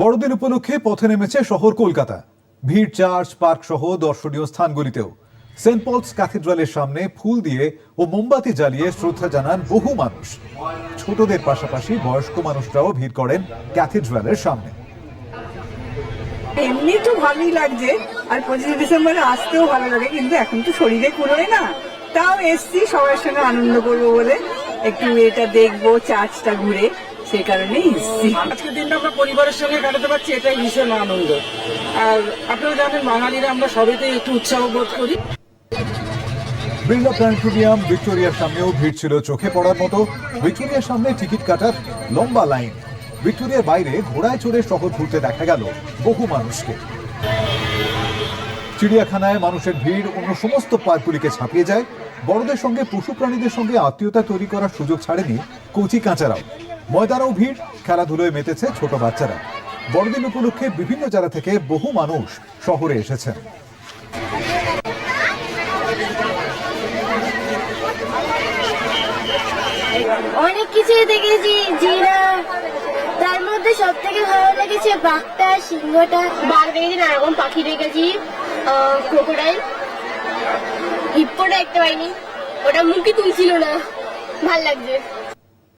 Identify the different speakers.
Speaker 1: বড়দিন উপলক্ষে পথে নেমেছে শহর কলকাতা। ভিড় চার্চ, পার্ক সহ দর্শনীয় স্থানগুলিতেও। সেন্ট পলস ক্যাথিড্রালের সামনে ফুল দিয়ে ও মোমবাতি জ্বালিয়ে শ্রদ্ধা জানান বহু মানুষ। ছোটদের পাশাপাশি বয়স্ক মানুষরাও ভিড় করেন ক্যাথিড্রালের সামনে।
Speaker 2: এমনি তো ভালোই লাগছে, আর পঁচিশে ডিসেম্বরে আসতেও ভালো লাগে, কিন্তু এখন তো শরীরে কুলোয় না। তাও এসছি, সবার সঙ্গে আনন্দ করব বলে। একটু এটা দেখব, চার্চটা ঘুরে। সেই কারণেই এসছি।
Speaker 3: আজকের দিনটা আমরা পরিবারের সঙ্গে কাটাতে পারছি এটাই ভীষণ আনন্দ। আর আপনারা জানেন বাঙালিরা আমরা সবেতেই একটু উৎসাহ বোধ করি।
Speaker 1: বিড়লা প্ল্যানেটোরিয়াম ভিক্টোরিয়ার সামনেও ভিড় ছিল চোখে পড়ার মতো। ভিক্টোরিয়ার সামনে টিকিট কাটার লম্বা লাইন। ভিক্টোরিয়ার বাইরে ঘোড়ায় চড়ে শহর ঘুরতে দেখা গেল বহু মানুষকে। চিড়িয়াখানায় মানুষের ভিড় অন্য সমস্ত পার্কগুলিকে ছাপিয়ে যায়। বড়দের সঙ্গে পশু প্রাণীদের সঙ্গে আত্মীয়তা তৈরি করার সুযোগ ছাড়েনি কচি কাঁচারাও। ময়দানেও ভিড় খেলাধুলোয় মেতেছে ছোট বাচ্চারা। বড়দিন উপলক্ষে বিভিন্ন জায়গা থেকে বহু মানুষ শহরে এসেছেন।
Speaker 4: অনেক কিছুই দেখেছি জিরাফ তার মধ্যে সব থেকে ভালো লেগেছে বাঘটা সিংহটা। বাঘ দেখেছি নানা রকম পাখি দেখেছি ক্রোকোডাইল। হিপ্পোটা দেখতে পাইনি ওটা মুখে তুলছিল না ভালো লাগছে।